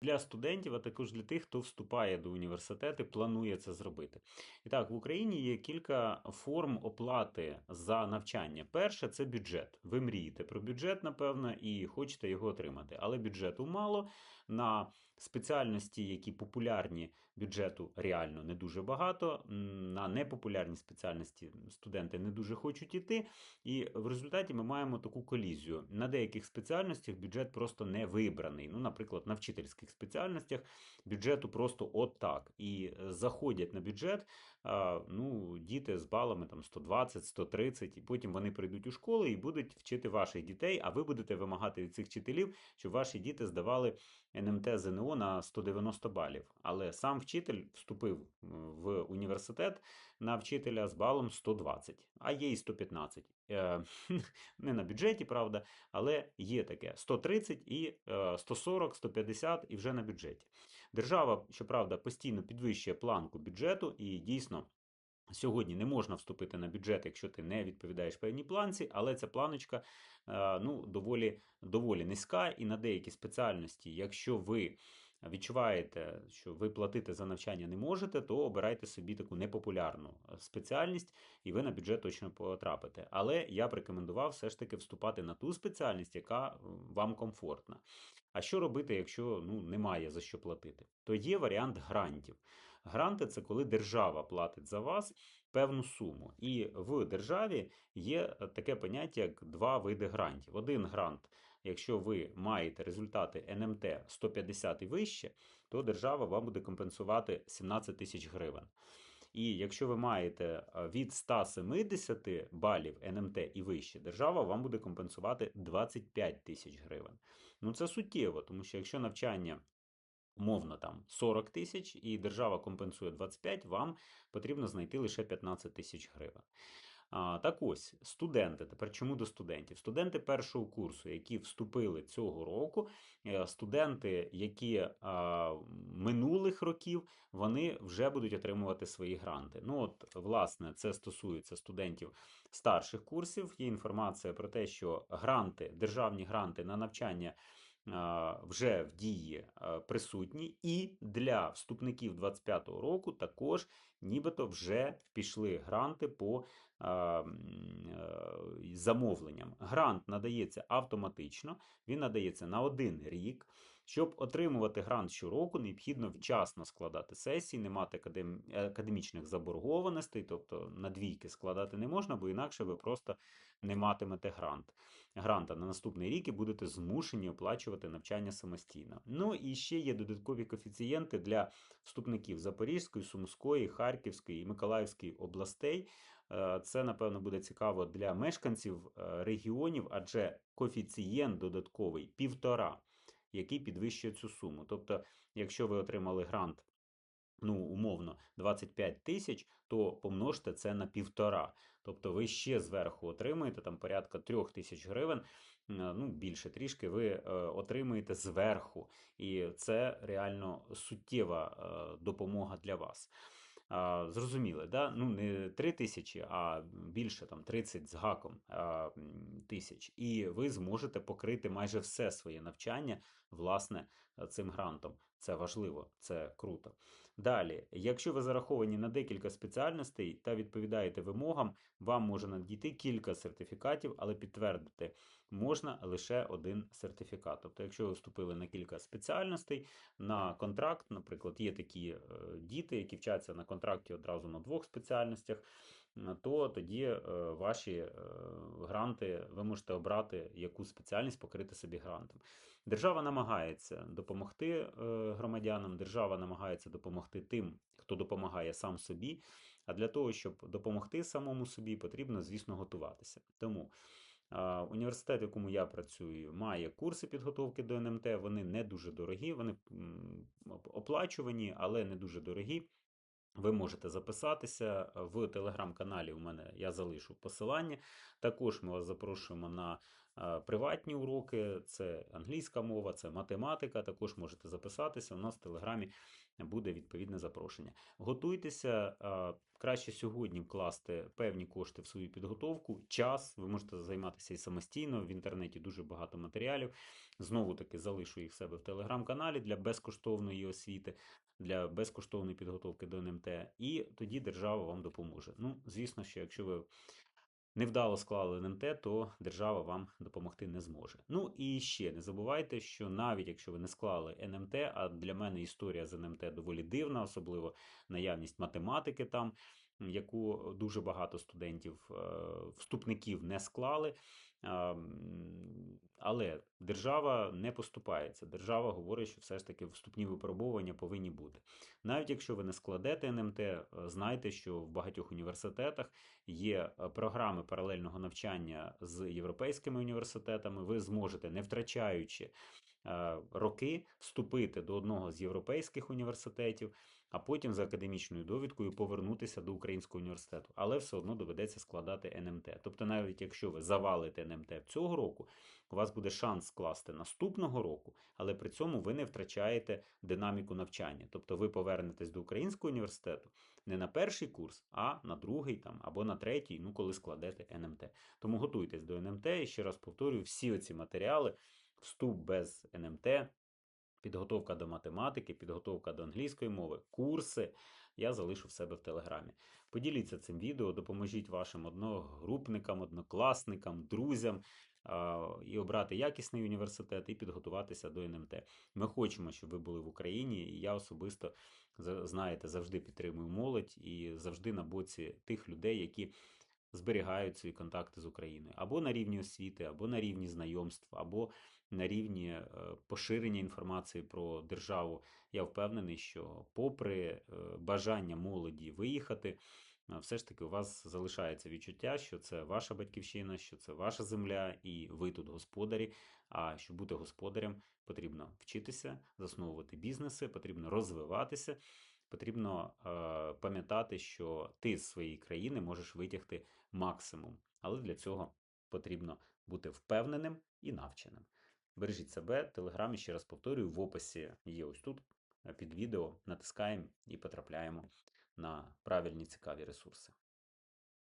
для студентів, а також для тих, хто вступає до університету, планує це зробити. І так, в Україні є кілька форм оплати за навчання. Перше це бюджет. Ви мрієте про бюджет, напевно, і хочете його отримати. Але бюджету мало. На спеціальності, які популярні бюджету реально не дуже багато. На непопулярні спеціальності студенти не дуже хочуть іти. І в результаті ми маємо таку колізію. На деяких спеціальностях бюджет просто не вибраний. Ну, наприклад, на вчительських спеціальностях бюджету просто от так. І е, заходять на бюджет ну, діти з балами там 120, 130, і потім вони прийдуть у школи і будуть вчити ваших дітей, а ви будете вимагати від цих вчителів, щоб ваші діти здавали НМТ ЗНО на 190 балів. Але сам вчитель вступив в університет на вчителя з балом 120, а є і 115. Е, Не на бюджеті, правда, але є таке 130 і е, 140, 150 і вже на бюджеті. Держава, щоправда, постійно підвищує планку бюджету і дійсно. Сьогодні не можна вступити на бюджет, якщо ти не відповідаєш певній планці, але ця планочка е, ну, доволі, доволі низька, і на деякі спеціальності, якщо ви відчуваєте, що ви платити за навчання не можете, то обирайте собі таку непопулярну е, спеціальність, і ви на бюджет точно потрапите. Але я б рекомендував все ж таки вступати на ту спеціальність, яка е, вам комфортна. А що робити, якщо ну, немає за що платити? То є варіант грантів. Гранти це коли держава платить за вас певну суму. І в державі є е, таке поняття, як два види грантів. Один грант, якщо ви маєте результати НМТ 150 і вище, то держава вам буде компенсувати 17 тисяч гривень. І якщо ви маєте е, від 170 балів НМТ і вище, держава вам буде компенсувати 25 тисяч гривень. Ну це суттєво, тому що якщо навчання умовно там 40 тисяч і держава компенсує 25, вам потрібно знайти лише 15 тисяч гривень. А, так ось, студенти. Тепер чому до студентів? Студенти першого курсу, які вступили цього року, е, студенти, які минулих років, вони вже будуть отримувати свої гранти. Ну, от, власне, це стосується студентів старших курсів. Є інформація про те, що гранти, державні гранти на навчання вже в дії присутні, і для вступників 25-го року також нібито вже пішли гранти по замовленням. Грант надається автоматично, він надається на один рік. Щоб отримувати грант щороку, необхідно вчасно складати сесії, не мати академ... академічних заборгованостей, тобто на двійки складати не можна, бо інакше ви просто не матимете грант. Гранта на наступний рік і будете змушені оплачувати навчання самостійно. Ну і ще є додаткові коефіцієнти для вступників Запорізької, Сумської, Харківської і Миколаївської областей. Е, Це, напевно, буде цікаво для мешканців е, регіонів, адже коефіцієнт додатковий півтора, який підвищує цю суму. Тобто, якщо ви отримали грант, ну, умовно, 25 тисяч, то помножте це на півтора. Тобто ви ще зверху отримуєте там порядка 3 тисяч гривень, е, ну, більше трішки ви е, отримуєте зверху. І це реально суттєва е, допомога для вас. А, Зрозуміли, да? ну не 3 тисячі, а більше там 30 з гаком а, тисяч. І ви зможете покрити майже все своє навчання, власне, цим грантом. Це важливо, це круто. Далі, якщо ви зараховані на декілька спеціальностей та відповідаєте вимогам, вам може надійти кілька сертифікатів, але підтвердити можна лише один сертифікат. Тобто, якщо ви вступили на кілька спеціальностей, на контракт, наприклад, є такі е, діти, які вчаться на контракті одразу на двох спеціальностях, то тоді е, ваші е, гранти ви можете обрати яку спеціальність покрити собі грантом. Держава намагається допомогти е, громадянам, держава намагається допомогти тим, хто допомагає сам собі. А для того, щоб допомогти самому собі, потрібно, звісно, готуватися. Тому а, університет, в якому я працюю, має курси підготовки до НМТ. Вони не дуже дорогі, вони оплачувані, але не дуже дорогі. Ви можете записатися в телеграм-каналі. У мене я залишу посилання. Також ми вас запрошуємо на е, приватні уроки, це англійська мова, це математика. Також можете записатися. У нас в Телеграмі буде відповідне запрошення. Готуйтеся е, краще сьогодні вкласти певні кошти в свою підготовку, час. Ви можете займатися і самостійно. В інтернеті дуже багато матеріалів. Знову таки залишу їх в себе в телеграм-каналі для безкоштовної освіти, для безкоштовної підготовки до НМТ. І тоді держава вам допоможе. Ну, звісно, що якщо ви невдало склали НМТ, то держава вам допомогти не зможе. Ну і ще не забувайте, що навіть якщо ви не склали НМТ, а для мене історія з НМТ доволі дивна, особливо наявність математики там, яку дуже багато студентів, е, вступників не склали. Але держава не поступається. Держава говорить, що все ж таки вступні випробовування повинні бути. Навіть якщо ви не складете НМТ, е, знайте, що в багатьох університетах є е, програми паралельного навчання з європейськими університетами. Ви зможете, не втрачаючи роки, вступити до одного з європейських університетів, а потім за академічною довідкою повернутися до українського університету. Але все одно доведеться складати НМТ. Тобто, навіть якщо ви завалите НМТ цього року, у вас буде шанс скласти наступного року, але при цьому ви не втрачаєте динаміку навчання. Тобто ви повернетесь до українського університету не на перший курс, а на другий там або на третій, ну коли складете НМТ. Тому готуйтесь до НМТ і ще раз повторюю, всі оці матеріали, вступ без НМТ, підготовка до математики, підготовка до англійської мови, курси я залишу в себе в Телеграмі. Поділіться цим відео, допоможіть вашим одногрупникам, однокласникам, друзям і обрати якісний університет і підготуватися до НМТ. Ми хочемо, щоб ви були в Україні, і я особисто знаєте, завжди підтримую молодь і завжди на боці тих людей, які зберігають свої контакти з Україною або на рівні освіти, або на рівні знайомств, або на рівні е, поширення інформації про державу. Я впевнений, що попри е, бажання молоді виїхати, е, все ж таки у вас залишається відчуття, що це ваша батьківщина, що це ваша земля, і ви тут господарі. А щоб бути господарем, потрібно вчитися, засновувати бізнеси, потрібно розвиватися. Потрібно е, пам'ятати, що ти з своєї країни можеш витягти максимум, але для цього потрібно бути впевненим і навченим. Бережіть себе, телеграм ще раз повторюю, в описі є ось тут е, під відео, натискаємо і потрапляємо на правильні цікаві ресурси.